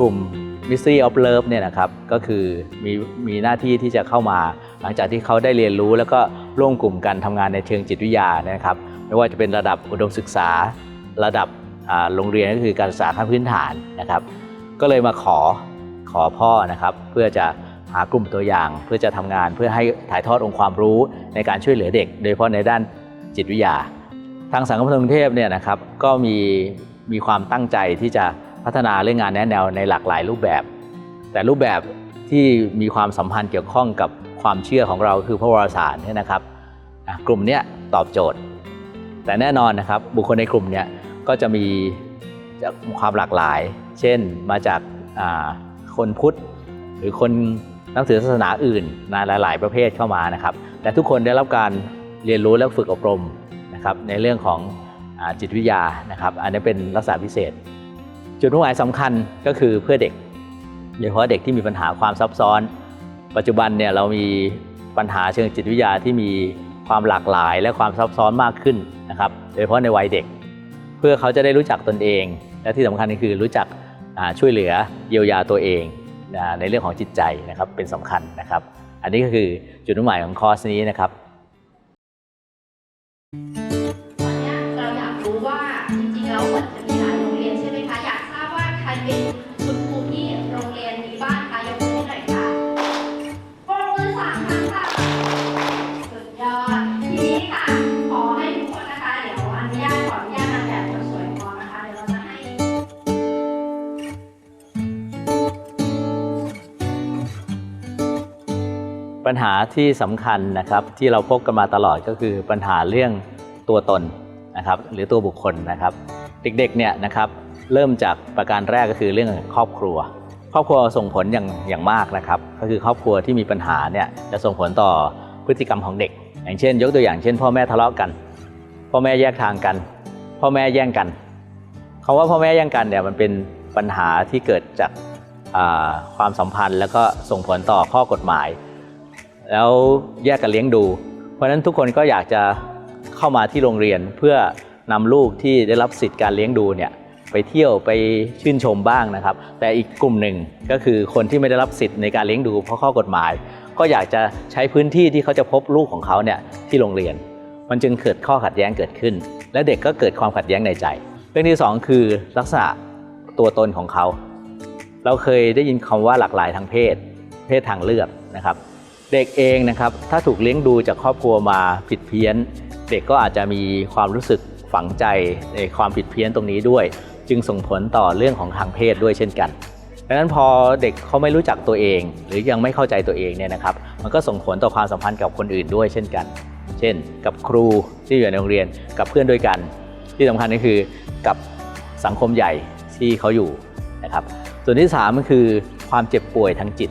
กลุ่ม Mystery of Love เนี่ยนะครับก็คือมีมีหน้าที่ที่จะเข้ามา หลังจากที่เขาได้เรียนรู้แล้วก็ร่วมกลุ่มกันทำงานในเชิงจิตวิทยานะครับ ไม่ว่าจะเป็นระดับอุดมศึกษาระดับโรงเรียนก็คือการศึกษาขั้นพื้นฐานนะครับ ก็เลยมาขอขอพ่อนะครับ เพื่อจะหากลุ่มตัวอย่างเพื่อจะทำงานเพื่อให้ถ่ายทอดองค์ความรู้ในการช่วยเหลือเด็ก โดยเฉพาะในด้านจิตวิทยา ทางสังคมกรุงเทพเนี่ยนะครับก็มีมีความตั้งใจที่จะ พัฒนาเรื่องงานแนะแนวในหลากหลายรูปแบบ แต่รูปแบบที่มีความสัมพันธ์เกี่ยวข้องกับความเชื่อของเราคือพระวรสารเนี่ยนะครับกลุ่มนี้ตอบโจทย์ แต่แน่นอนนะครับบุคคลในกลุ่มเนี้ยก็จะมีความหลากหลาย เช่นมาจากคนพุทธ หรือคนนับถือศาสนาอื่นนะหลาย ๆ ประเภทเข้ามานะครับ แต่ทุกคนได้รับการเรียนรู้และฝึกอบรมนะครับในเรื่องของอจิตวิทยานะครับ อันนี้เป็นลักษณะพิเศษ จุดมุ่งหมายสำคัญก็คือเพื่อเด็กโดยเฉพาะเด็กที่มีปัญหาความซับซ้อน ปัจจุบันเนี่ยเรามีปัญหาเชิงจิตวิทยาที่มีความหลากหลายและความซับซ้อนมากขึ้นนะครับโดยเฉพาะในวัยเด็ก เพื่อเขาจะได้รู้จักตนเอง และที่สำคัญก็คือรู้จักช่วยเหลือเยียวยาตัวเองในเรื่องของจิตใจนะครับเป็นสำคัญนะครับ อันนี้ก็คือจุดมุ่งหมายของคอร์สนี้นะครับต ปัญหาที่สำคัญนะครับที่เราพบกันมาตลอดก็คือปัญหาเรื่องตัวตนนะครับหรือตัวบุคคลนะครับ เด็กๆเนี่ยนะครับเริ่มจากประการแรกก็คือเรื่องครอบครัว ครอบครัวส่งผลอย่างอย่างมากนะครับก็คือครอบครัวที่มีปัญหาเนี่ยจะส่งผลต่อพฤติกรรมของเด็ก อย่างเช่น ยกตัวอย่างเช่น พ่อแม่ทะเลาะกัน พ่อแม่แยกทางกัน พ่อแม่แย่งกันคำว่าพ่อแม่แย่งกันเนี่ยมันเป็นปัญหาที่เกิดจากความสัมพันธ์ แล้วก็ส่งผลต่อข้อกฎหมาย แล้วแยกกันเลี้ยงดู เพราะฉะนั้นทุกคนก็อยากจะเข้ามาที่โรงเรียนเพื่อนำลูกที่ได้รับสิทธิ์การเลี้ยงดูเนี่ยไปเที่ยวไปชื่นชมบ้างนะครับ แต่อีกกลุ่มหนึ่งก็คือคนที่ไม่ได้รับสิทธิ์ในการเลี้ยงดูเพราะข้อกฎหมาย ก็อยากจะใช้พื้นที่ที่เขาจะพบลูกของเขาเนี่ยที่โรงเรียน มันจึงเกิดข้อขัดแย้งเกิดขึ้น และเด็กก็เกิดความขัดแย้งในใจ เรื่องที่สองคือลักษณะตัวตนของเขา เราเคยได้ยินคำว่าหลากหลายทางเพศ เพศทางเลือกนะครับ เด็กเองนะครับถ้าถูกเลี้ยงดูจากครอบครัวมาผิดเพี้ยน เด็กก็อาจจะมีความรู้สึกฝังใจในความผิดเพี้ยนตรงนี้ด้วย จึงส่งผลต่อเรื่องของทางเพศด้วยเช่นกันดังนั้นพอเด็กเขาไม่รู้จักตัวเอง หรือยังไม่เข้าใจตัวเองเนี่ยนะครับ มันก็ส่งผลต่อความสัมพันธ์กับคนอื่นด้วยเช่นกัน เช่น กับครูที่อยู่ในโรงเรียนกับเพื่อนด้วยกัน ที่สำคัญก็คือกับสังคมใหญ่ที่เขาอยู่นะครับส่วนที่สามก็คือความเจ็บป่วยทางจิต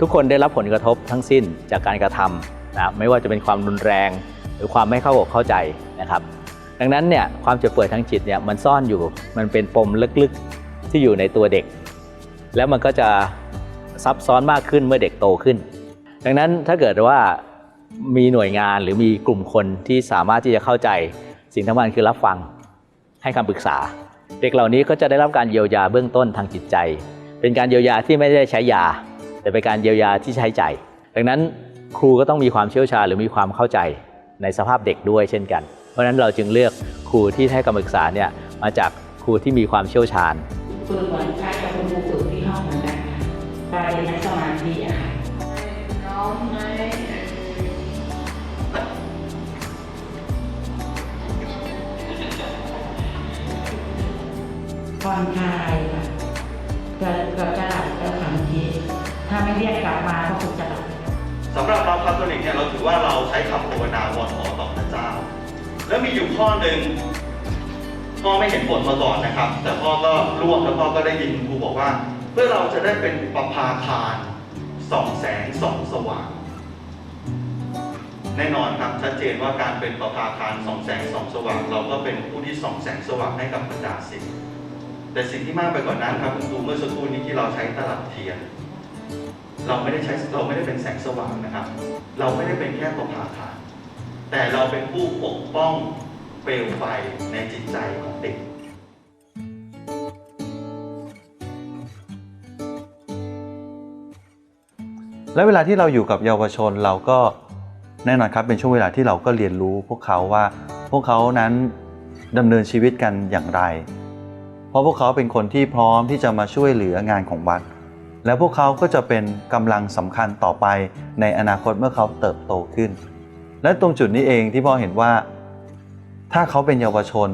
ทุกคนได้รับผลกระทบทั้งสิ้นจากการกระทำนะครับไม่ว่าจะเป็นความรุนแรง หรือความไม่เข้าอกเข้าใจนะครับ ดังนั้นเนี่ยความเจ็บป่วยทางจิตเนี่ยมันซ่อนอยู่มันเป็นปมลึกๆที่อยู่ในตัวเด็ก แล้วมันก็จะซับซ้อนมากขึ้นเมื่อเด็กโตขึ้น ดังนั้นถ้าเกิดว่ามีหน่วยงานหรือมีกลุ่มคนที่สามารถที่จะเข้าใจสิ่งที่สำคัญคือรับฟังให้คำปรึกษา เด็กเหล่านี้ก็จะได้รับการเยียวยาเบื้องต้นทางจิตใจ เป็นการเยียวยาที่ไม่ได้ใช้ยา แต่เป็นการเยียวยาที่ใช้ใจดังนั้นครูก็ต้องมีความเชี่ยวชาญหรือมีความเข้าใจในสภาพเด็กด้วยเช่นกัน เพราะฉะนั้นเราจึงเลือกครูที่ให้คำปรึกษาเนี่ยมาจากครูที่มีความเชี่ยวชาญฝึกเหมือนคล้ายกับคุณครูฝึกที่ห้องเหมือนกันค่ะไปนั่งสมาธิอะค่ะผ่อนคลายค่ะเกิดเกิดจะห ไม่เรียกกลับมาก็คงจะหลับสำหรับเราคาทอลิกเนี่ยเราถือว่าเราใช้คำภาวนาวอนขอต่อพระเจ้า แล้วมีอยู่ข้อหนึ่งพ่อไม่เห็นผลมาก่อนนะครับ แต่พ่อก็ร่วมแล้วพ่อก็ได้ยินครูบอกว่า เพื่อเราจะได้เป็นประภาคารสองแสงสองสว่าง แน่นอนครับชัดเจนว่าการเป็นประภาคารสองแสงสองสว่าง เราก็เป็นผู้ที่สองแสงสว่างให้กับบรรดาสิ่งแต่สิ่งที่มากไปกว่านั้นครับคุณครูเมื่อสักครู่นี้ที่เราใช้ตลับเทียน เราไม่ได้ใช้เราไม่ได้เป็นแสงสว่างนะครับ เราไม่ได้เป็นแค่ประภาคาแต่เราเป็นผู้ปกป้องเปลวไฟในจิตใจของเด็กและเวลาที่เราอยู่กับเยาวชนเราก็แน่นอนครับเป็นช่วงเวลาที่เราก็เรียนรู้พวกเขาว่าพวกเขานั้นดำเนินชีวิตกันอย่างไร เพราะพวกเขาเป็นคนที่พร้อมที่จะมาช่วยเหลืองานของวัด และพวกเขาก็จะเป็นกำลังสำคัญต่อไปในอนาคตเมื่อเขาเติบโตขึ้น และตรงจุดนี้เองที่พ่อเห็นว่า ถ้าเขาเป็นเยาวชน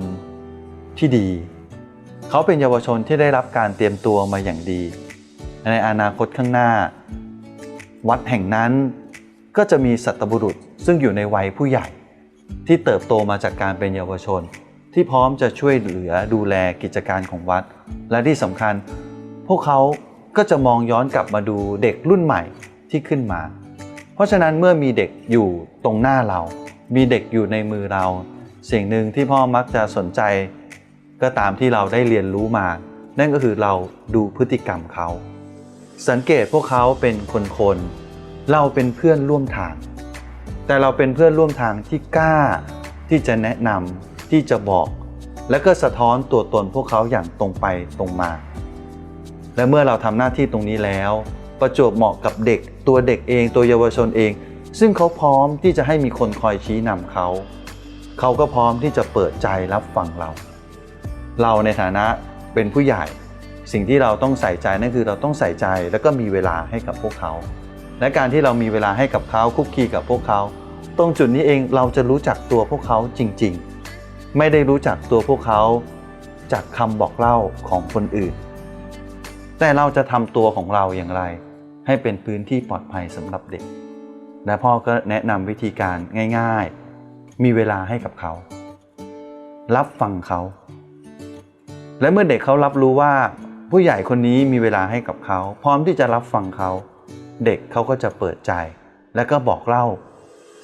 ที่ดี เขาเป็นเยาวชนที่ได้รับการเตรียมตัวมาอย่างดี ในอนาคตข้างหน้า วัดแห่งนั้นก็จะมีสัตบุรุษซึ่งอยู่ในวัยผู้ใหญ่ ที่เติบโตมาจากการเป็นเยาวชน ที่พร้อมจะช่วยเหลือดูแลกิจการของวัด และที่สำคัญพวกเขา ก็จะมองย้อนกลับมาดูเด็กรุ่นใหม่ที่ขึ้นมา เพราะฉะนั้นเมื่อมีเด็กอยู่ตรงหน้าเรา มีเด็กอยู่ในมือเรา สิ่งหนึ่งที่พ่อมักจะสนใจ ก็ตามที่เราได้เรียนรู้มา นั่นก็คือเราดูพฤติกรรมเขา สังเกตพวกเขาเป็นคนคนๆเราเป็นเพื่อนร่วมทาง แต่เราเป็นเพื่อนร่วมทางที่กล้า ที่จะแนะนำที่จะบอก และก็สะท้อนตัวตนพวกเขาอย่างตรงไปตรงมา และเมื่อเราทำหน้าที่ตรงนี้แล้ว ประจวบเหมาะกับเด็ก ตัวเด็กเองตัวเยาวชนเอง ซึ่งเขาพร้อมที่จะให้มีคนคอยชี้นำเขา เขาก็พร้อมที่จะเปิดใจรับฟังเรา เราในฐานะเป็นผู้ใหญ่ สิ่งที่เราต้องใส่ใจนั่นคือเราต้องใส่ใจแล้วก็มีเวลาให้กับพวกเขา และการที่เรามีเวลาให้กับเขาคุกคีกับพวกเขา ตรงจุดนี้เองเราจะรู้จักตัวพวกเขาจริง ๆ ไม่ได้รู้จักตัวพวกเขาจากคำบอกเล่าของคนอื่น แต่เราจะทำตัวของเราอย่างไร ให้เป็นพื้นที่ปลอดภัยสำหรับเด็ก และพ่อก็แนะนำวิธีการง่าย ๆ มีเวลาให้กับเขา รับฟังเขา และเมื่อเด็กเขารับรู้ว่า ผู้ใหญ่คนนี้มีเวลาให้กับเขา พร้อมที่จะรับฟังเขา เด็กเขาก็จะเปิดใจ และก็บอกเล่า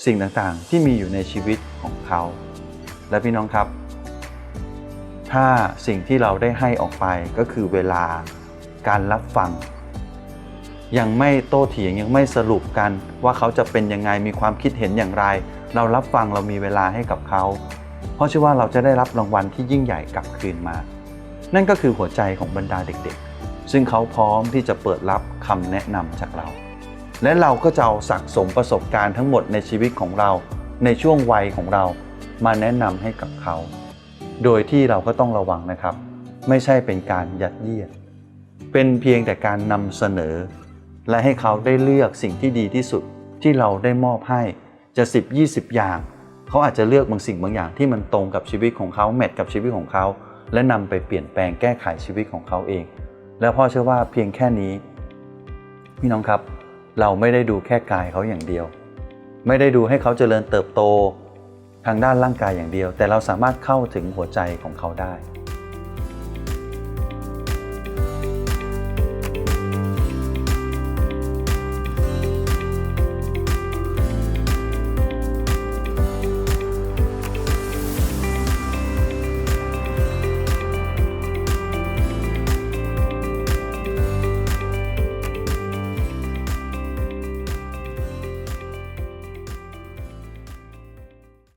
สิ่งต่างๆ ที่มีอยู่ในชีวิตของเขา และพี่น้องครับ ถ้าสิ่งที่เราได้ให้ออกไปก็คือเวลา การรับฟัง ยังไม่โต้เถียงยังไม่สรุปกันว่าเขาจะเป็นยังไงมีความคิดเห็นอย่างไร เรารับฟังเรามีเวลาให้กับเขา เพราะเชื่อว่าเราจะได้รับรางวัลที่ยิ่งใหญ่กลับคืนมา นั่นก็คือหัวใจของบรรดาเด็กๆ ซึ่งเขาพร้อมที่จะเปิดรับคำแนะนำจากเรา และเราก็จะเอาสะสมประสบการณ์ทั้งหมดในชีวิตของเรา ในช่วงวัยของเรามาแนะนำให้กับเขา โดยที่เราก็ต้องระวังนะครับ ไม่ใช่เป็นการยัดเยียด เป็นเพียงแต่การนำเสนอ และให้เขาได้เลือกสิ่งที่ดีที่สุดที่เราได้มอบให้จะ 10 20 อย่าง เขาอาจจะเลือกบางสิ่งบางอย่างที่มันตรงกับชีวิตของเขาแมทกับชีวิตของเขา และนำไปเปลี่ยนแปลงแก้ไขชีวิตของเขาเอง แล้วพ่อเชื่อว่าเพียงแค่นี้ พี่น้องครับ เราไม่ได้ดูแค่กายเขาอย่างเดียว ไม่ได้ดูให้เขาเจริญเติบโตทางด้านร่างกายอย่างเดียว แต่เราสามารถเข้าถึงหัวใจของเขาได้